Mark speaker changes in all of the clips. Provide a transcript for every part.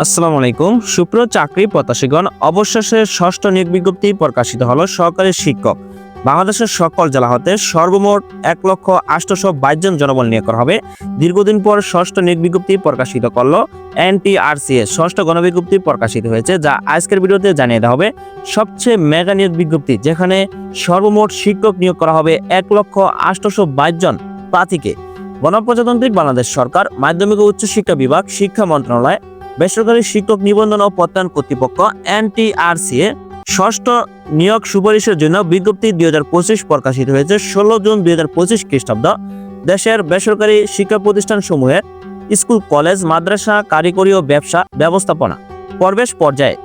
Speaker 1: আসসালামু আলাইকুম। সুপ্রিয় চাকরি প্রত্যাশীগণ, অবশেষে ষষ্ঠ নিয়োগ বিজ্ঞপ্তি প্রকাশিত হলো সহকারী শিক্ষক। বাংলাদেশের সকল জেলা হতে সর্বমোট এক লক্ষ আটশোশো বাইশ জন জনবল নিয়োগ করা হবে। দীর্ঘদিন পর ষষ্ঠ নিয়োগ বিজ্ঞপ্তি প্রকাশিত করল এনটিআরসিএ। ষষ্ঠ গণবিজ্ঞপ্তি প্রকাশিত হয়েছে, যা আজকের ভিডিওতে জানিয়ে দেওয়া হবে। সবচেয়ে মেগা নিয়োগ বিজ্ঞপ্তি, যেখানে সর্বমোট শিক্ষক নিয়োগ করা হবে এক লক্ষ আটশোশো বাইশ জন প্রার্থীকে। গণপ্রজাতান্ত্রিক বাংলাদেশ সরকার, মাধ্যমিক ও উচ্চশিক্ষা বিভাগ, শিক্ষা মন্ত্রণালয় বেসরকারি শিক্ষক নিবন্ধন ও প্রত্যয়ন কর্তৃপক্ষ এনটিআরসিএ ষষ্ঠ নিয়োগ সুপারিশের জন্য বিজ্ঞপ্তি দুই হাজার পঁচিশ প্রকাশিত হয়েছে ষোলো জুন দুই হাজার পঁচিশ খ্রিস্টাব্দ। দেশের বেসরকারি শিক্ষা প্রতিষ্ঠান সমূহের স্কুল, কলেজ, মাদ্রাসা, কারিগরি ও ব্যবসা ব্যবস্থাপনা প্রবেশ পর্যায়ে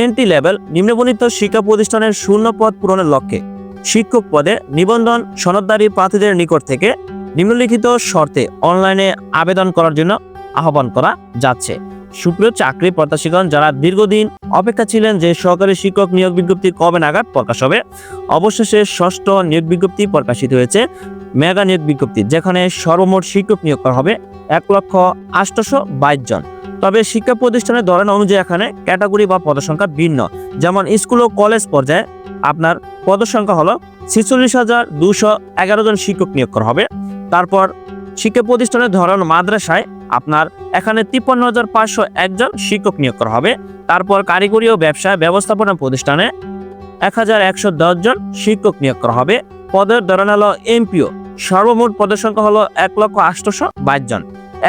Speaker 1: এনটি লেভেল নিম্নবর্ণিত শিক্ষা প্রতিষ্ঠানের শূন্য পদ পূরণের লক্ষ্যে শিক্ষক পদে নিবন্ধন সনদদারী প্রার্থীদের নিকট থেকে নিম্নলিখিত শর্তে অনলাইনে আবেদন করার জন্য আহ্বান করা যাচ্ছে। সুপ্রিয় চাকরি প্রত্যাশীগণ, যারা দীর্ঘদিন অপেক্ষা ছিলেন যে সহকারী শিক্ষক নিয়োগ বিজ্ঞপ্তি কবে নাগাদ প্রকাশ হবে, অবশেষে ষষ্ঠ নিয়োগ বিজ্ঞপ্তি প্রকাশিত হয়েছে, মেগা নিয়োগ বিজ্ঞপ্তি, যেখানে সর্বমোট শিক্ষক নিয়োগ করা হবে এক লক্ষ আটশোশো বাইশ জন। তবে শিক্ষা প্রতিষ্ঠানের ধরন অনুযায়ী এখানে ক্যাটাগরি বা পদসংখ্যা ভিন্ন। যেমন স্কুল ও কলেজ পর্যায়ে আপনার পদসংখ্যা হলো ছেচল্লিশ হাজার দুশো এগারো জন শিক্ষক নিয়োগ করা হবে। তারপর শিক্ষা প্রতিষ্ঠানের ধরন মাদ্রাসায় আপনার এখানে তিপ্পান্ন হাজার পাঁচশো একজন শিক্ষক নিয়োগ করা হবে। তারপর কারিগরি ও ব্যবসা ব্যবস্থাপনা প্রতিষ্ঠানে এক হাজার একশো দশ জন শিক্ষক নিয়োগ করা হবে। পদের ধরন হলো এমপিও। সর্বমোট পদের সংখ্যা হলো এক লক্ষ আটশোশো বাইশ জন।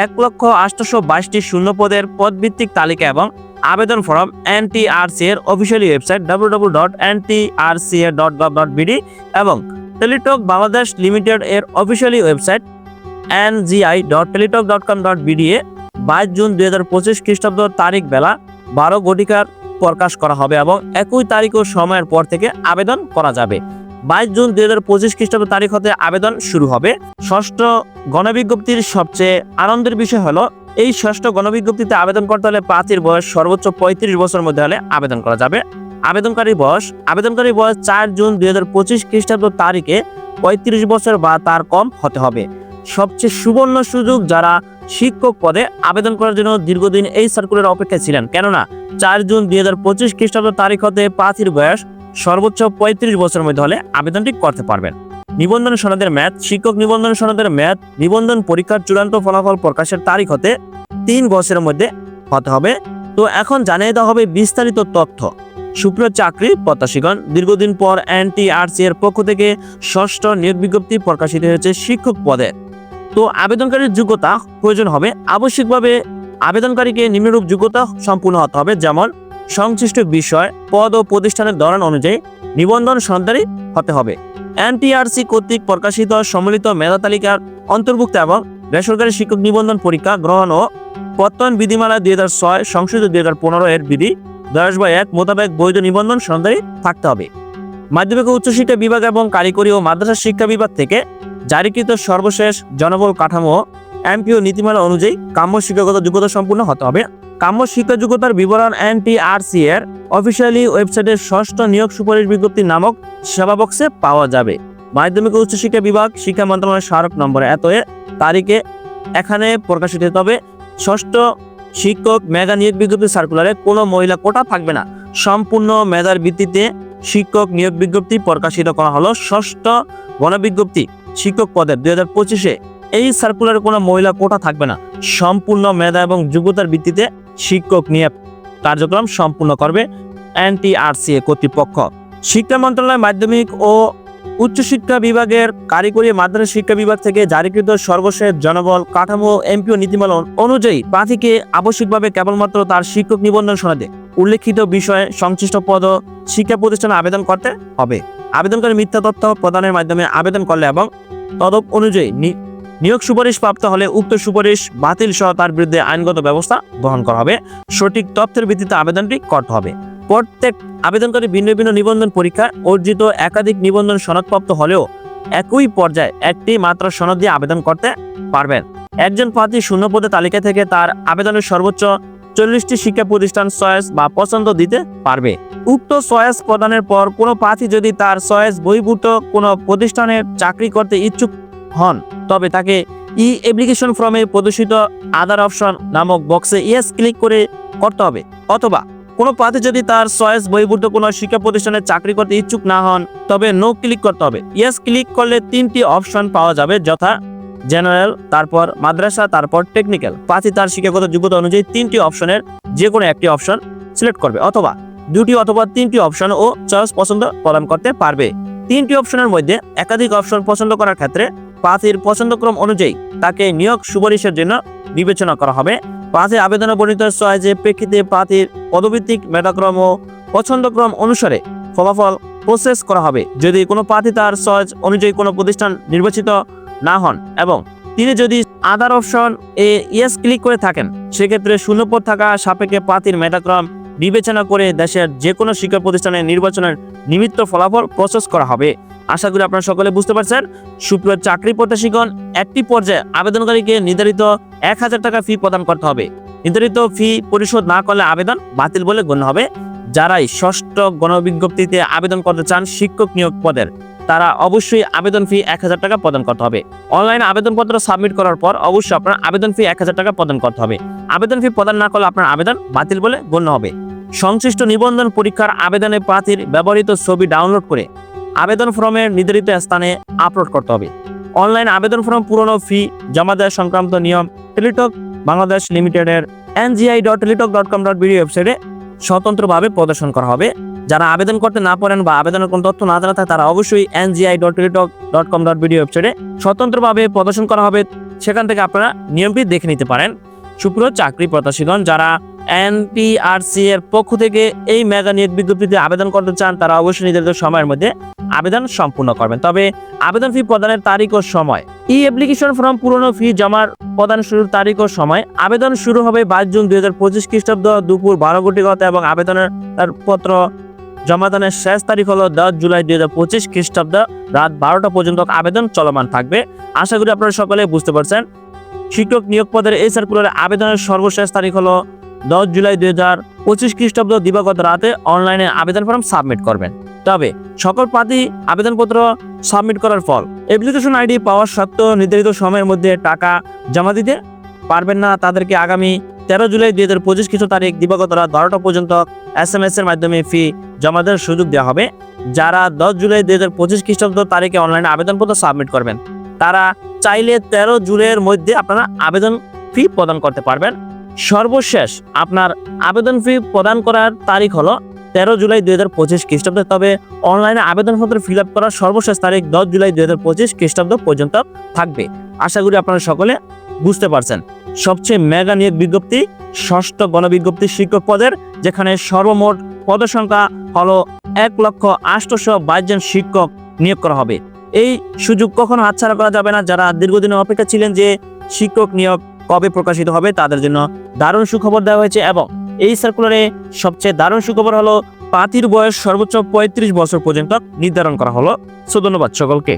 Speaker 1: এক লক্ষ আটশোশো বাইশটি শূন্য পদের পদভিত্তিক তালিকা এবং আবেদন ফর্ম এনটিআরসি এর officially website W W dot NTRCA dot gov dot BD এবং টেলিটক বাংলাদেশ লিমিটেড এর officially website NGI dot Teletalk dot com dot BD বাইশ জুন দুই হাজার পঁচিশ খ্রিস্টাব্দ তারিখ বেলা বারো ঘটিকার প্রকাশ করা হবে এবং একই তারিখ ও সময়ের পর থেকে আবেদন করা যাবে। বাইশ জুন দুই হাজার পঁচিশ খ্রিস্টাব্দ তারিখ হতে আবেদন শুরু হবে। ষষ্ঠ গণবিজ্ঞপ্তির সবচেয়ে আনন্দের বিষয় হলো, এই ষষ্ঠ গণবিজ্ঞপ্তিতে আবেদন করতে হলে প্রার্থীর বয়স সর্বোচ্চ পঁয়ত্রিশ বছর মধ্যে হলে আবেদন করা যাবে। আবেদনকারী বয়স আবেদনকারী বয়স চার জুন দুই হাজার পঁচিশ খ্রিস্টাব্দ তারিখে পঁয়ত্রিশ বছর বা তার কম হতে হবে। সবচেয়ে সুবর্ণ সুযোগ যারা শিক্ষক পদে আবেদন করার জন্য দীর্ঘদিন এই সার্কুলার অপেক্ষায় ছিলেন। কেননা, চার জুন দুই হাজার পঁচিশ খ্রিস্টাব্দ তারিখ হতে প্রার্থীর বয়স সর্বোচ্চ পঁয়ত্রিশ বছরের মধ্যে হলে আবেদনটি করতে পারবেন। নিবন্ধন সনদের ম্যাথ, শিক্ষক নিবন্ধন সনদের ম্যাথ, নিবন্ধন পরীক্ষার চূড়ান্ত ফলাফল প্রকাশের তারিখ হতে তিন বছরের মধ্যে হতে হবে। তো এখন জানিয়ে দেওয়া হবে বিস্তারিত তথ্য। সুপ্রিয় চাকরি প্রত্যাশীগণ, দীর্ঘদিন পর এনটিআরসি এর পক্ষ থেকে ষষ্ঠ নিয়োগ বিজ্ঞপ্তি প্রকাশিত হয়েছে শিক্ষক পদে। তো আবেদনকারীর যোগ্যতা প্রয়োজন হবে। আবশ্যিকভাবে আবেদনকারীকে নিম্নরূপ যোগ্যতা সম্পূর্ণ হতে হবে, যেমন সংশ্লিষ্ট বিষয়, পদ ও প্রতিষ্ঠানের ধরন অনুযায়ী নিবন্ধন সন্ধানী হতে হবে। এনটিআরসি কর্তৃক প্রকাশিত সম্মিলিত মেধা তালিকার অন্তর্ভুক্ত এবং বেসরকারি শিক্ষক নিবন্ধন পরীক্ষা গ্রহণ ও প্রত্যয়ন বিধিমালা দুই হাজার ছয়, সংশোধিত দুই হাজার পনেরো এর বিধি দশ বা এক মোতাবেক বৈধ নিবন্ধন সনদারি থাকতে হবে। মাধ্যমিক উচ্চশিক্ষা বিভাগ এবং কারিগরি ও মাদ্রাসা শিক্ষা বিভাগ থেকে জারিকৃত সর্বশেষ জনবল কাঠামো এমপিও নীতিমালা অনুযায়ী কাম্য শিক্ষাগত যোগ্যতা সম্পূর্ণ হতে হবে। কাম্য শিক্ষা যোগ্যতার বিবরণ এনটিআরসি এর অফিসিয়ালি ওয়েবসাইটের ষষ্ঠ নিয়োগ সুপারিশ বিজ্ঞপ্তি নামক সেবা বক্সে পাওয়া যাবে। মাধ্যমিক উচ্চশিক্ষা বিভাগ শিক্ষা মন্ত্রণালয়ের স্মারক নম্বর এত তারিখে এখানে প্রকাশিত হতে হবে। ষষ্ঠ শিক্ষক মেধা নিয়োগ বিজ্ঞপ্তি সার্কুলারে কোনো মহিলা কোটা থাকবে না। সম্পূর্ণ মেধার ভিত্তিতে শিক্ষক নিয়োগ বিজ্ঞপ্তি প্রকাশিত করা হলো ষষ্ঠ গণবিজ্ঞপ্তি শিক্ষক পদে দুই হাজার পঁচিশে। এই সার্কুলারে কোনো মহিলা কোটা থাকবে না। সম্পূর্ণ মেধা এবং যোগ্যতার ভিত্তিতে শিক্ষক নিয়োগ কার্যক্রম সম্পূর্ণ করবে এনটিআরসিএ কর্তৃপক্ষ। শিক্ষা মন্ত্রণালয় মাধ্যমিক ও উচ্চশিক্ষা বিভাগের কারিগরি মাধ্যমিক শিক্ষা বিভাগ থেকে জারিকৃত সর্বশেষ জনবল কাঠামো এমপিও নীতিমালা অনুযায়ী প্রার্থীকে আবশ্যিকভাবে কেবলমাত্র তার শিক্ষক নিবন্ধন সনদে উল্লেখিত বিষয়ে সংশ্লিষ্ট পদ শিক্ষা প্রতিষ্ঠানে আবেদন করতে হবে। আবেদনকারী মিথ্যা তথ্য প্রদানের মাধ্যমে আবেদন করলে এবং তদব অনুযায়ী নিয়োগ সুপারিশ প্রাপ্ত হলে উক্ত সুপারিশ বাতিল সহ তার বিরুদ্ধে আইনগত ব্যবস্থা গ্রহণ করা হবে। সঠিক তথ্যের ভিত্তিতে আবেদনটি করতে হবে। প্রত্যেক আবেদনকারী ভিন্ন ভিন্ন নিবন্ধন পরীক্ষা অর্জিত একাধিক নিবন্ধন সনদপ্রাপ্ত হলেও একই পর্যায়ে একটি মাত্র সনদ দিয়ে আবেদন করতে পারবেন। একজন প্রার্থী শূন্য পদে তালিকা থেকে তার আবেদনের সর্বোচ্চ চল্লিশটি শিক্ষা প্রতিষ্ঠান চয়েস বা পছন্দ দিতে পারবে। উক্ত চয়েস প্রদানের পর কোনো প্রার্থী যদি তার চয়েস বহির্ভূত কোনো প্রতিষ্ঠানে চাকরি করতে ইচ্ছুক হন, তবে তাকে ই অ্যাপ্লিকেশন ফর্মে প্রদর্শিত আদার অপশন নামক বক্সে ইয়েস ক্লিক করে করতে হবে অথবা কোনো প্রার্থী যদি তার চয়েস বহির্ভূত কোনো শিক্ষা প্রতিষ্ঠানে চাকরি করতে ইচ্ছুক না হন, তবে নো ক্লিক করতে হবে। ইয়েস ক্লিক করলে তিনটি অপশন পাওয়া যাবে, যথা জেনারেল তারপর মাদ্রাসা, তারপর টেকনিক্যাল প্রার্থী তার শিক্ষাগত যোগ্যতা অনুযায়ী তিনটি অপশনের যে কোনো একটি অপশন সিলেক্ট করবে, অথবা দুটি অথবা তিনটি অপশন ও চয়েস পছন্দ প্রদান করতে পারবে। তিনটি অপশনের মধ্যে একাধিক অপশন পছন্দ করার ক্ষেত্রে প্রার্থীর পছন্দক্রম অনুযায়ী তাকে নিয়োগ সুপারিশের জন্য বিবেচনা করা হবে। প্রার্থীর আবেদনে বর্ণিত চয়েসের প্রেক্ষিতে প্রার্থীর পদভিত্তিক মেধাক্রম ও পছন্দক্রম অনুসারে ফলাফল প্রসেস করা হবে। যদি কোনো প্রার্থী তার চয়েস অনুযায়ী কোনো প্রতিষ্ঠান নির্বাচিত না হন এবং তিনি যদি আদার অপশন এ ইয়েস ক্লিক করে থাকেন, সেক্ষেত্রে শূন্যপদ থাকা সাপেক্ষে প্রার্থীর মেধাক্রম বিবেচনা করে দেশের যে কোনো শিক্ষা প্রতিষ্ঠানের নির্বাচনের নিমিত্ত ফলাফল প্রসেস করা হবে। আশা করি আপনারা সকলে বুঝতে পারছেন। সুপ্রিয় চাকরি প্রত্যাশীগণ, একটি পর্যায়ে আবেদনকারীকে নির্ধারিত এক হাজার টাকা ফি প্রদান করতে হবে। নির্ধারিত ফি পরিশোধ না করলে আবেদন বাতিল বলে গণ্য হবে। যারাই ষষ্ঠ গণবিজ্ঞপ্তিতে আবেদন করতে চান, শিক্ষক নিয়োগ পদের, তারা অবশ্যই আবেদন ফি এক হাজার টাকা প্রদান করতে হবে। অনলাইনে আবেদনপত্র সাবমিট করার পর অবশ্যই আপনার আবেদন ফি এক হাজার টাকা প্রদান করতে হবে। আবেদন ফি প্রদান না করলে আপনার আবেদন বাতিল বলে গণ্য হবে। সংশ্লিষ্ট নিবন্ধন পরীক্ষার আবেদনে প্রার্থীর ব্যবহৃত ছবি ডাউনলোড করে আবেদন ফর্মের নির্ধারিত স্থানে আপলোড করতে হবে। অনলাইন আবেদন ফর্ম পুরনো ফি জমা দেওয়া সংক্রান্ত নিয়ম টেলিটক বাংলাদেশ লিমিটেডের NGI dot Teletalk dot com dot BD ওয়েবসাইটে স্বতন্ত্রভাবে প্রদর্শন করা হবে। যারা আবেদন করতে না পারেন বা আবেদনের কোনো তথ্য না জানা থাকে, তারা অবশ্যই NGI dot Teletalk dot com dot BD ওয়েবসাইটে স্বতন্ত্রভাবে প্রদর্শন করা হবে। সেখান থেকে আপনারা নিয়মটি দেখে নিতে পারেন। সুপ্রিয় চাকরি প্রত্যাশীগণ, যারা এনপিআরসি এর পক্ষ থেকে এই মেগা নিয়োগ বিজ্ঞপ্তিতে আবেদন করতে চান, তারা অবশ্যই নিজেদের সময়ের মধ্যে আবেদন সম্পূর্ণ করবেন। তবে আবেদন ফি প্রদানের তারিখ ও সময়। ই অ্যাপ্লিকেশন ফর্ম পুরনো ফি জমার প্রদান শুরুর তারিখ ও সময়। আবেদন শুরু হবে বাইশ জুন দুই হাজার পঁচিশ খ্রিস্টাব্দ দুপুর বারো কোটি গত এবং আবেদনের তার পত্র জমাদানের শেষ তারিখ হলো দশ জুলাই দুই হাজার পঁচিশ খ্রিস্টাব্দ রাত বারোটা পর্যন্ত আবেদন চলমান থাকবে। আশা করি আপনারা সকলে বুঝতে পারছেন। শিক্ষক নিয়োগ পদের এই সার্কুলারে আবেদনের সর্বশেষ তারিখ হলো দশ জুলাই দুই হাজার পঁচিশ খ্রিস্টাব্দ দিবাগত রাতে অনলাইনে আবেদন ফর্ম সাবমিট করবেন। তবে সকল প্রার্থী আবেদনপত্র সাবমিট করার পর অ্যাপ্লিকেশন আইডি পাওয়ার সত্ত্বেও নির্ধারিত সময়ের মধ্যে টাকা জমা দিতে পারবেন না। তাদেরকে আগামী তেরো জুলাই দুই হাজার পঁচিশ খ্রিস্ট তারিখ দিবাগত রাত বারোটা পর্যন্ত এস এম এস এর মাধ্যমে ফি জমা দেওয়ার সুযোগ দেওয়া হবে। যারা দশ জুলাই দুই হাজার পঁচিশ খ্রিস্টাব্দ তারিখে অনলাইনে আবেদনপত্র সাবমিট করবেন, তারা চাইলে তেরো জুলাইয়ের মধ্যে আপনারা আবেদন ফি প্রদান করতে পারবেন। সর্বশেষ আপনার আবেদন ফি প্রদান করার তারিখ হলো তেরো জুলাই দুই হাজার পঁচিশ খ্রিস্টাব্দ। তবে অনলাইনে আবেদনপত্র ফিল আপ করার সর্বশেষ তারিখ দশ জুলাই দুই হাজার পঁচিশ খ্রিস্টাব্দ পর্যন্ত থাকবে। আশা করি আপনারা সকলে বুঝতে পারছেন। সবচেয়ে মেগা নিয়োগ বিজ্ঞপ্তি, ষষ্ঠ গণবিজ্ঞপ্তি শিক্ষক পদের, যেখানে সর্বমোট পদসংখ্যা হলো এক লক্ষ আটশোশো বাইশ জন শিক্ষক নিয়োগ করা হবে। এই সুযোগ কখনো হাতছাড়া করা যাবে না। যারা দীর্ঘদিনের অপেক্ষা ছিলেন যে শিক্ষক নিয়োগ কবে প্রকাশিত হবে, তাদের জন্য দারুণ সুখবর দেওয়া হয়েছে এবং এই সার্কুলারে সবচেয়ে দারুণ সুখবর হলো, পাতির বয়স সর্বোচ্চ পঁয়ত্রিশ বছর পর্যন্ত নির্ধারণ করা হলো। সো ধন্যবাদ সকলকে।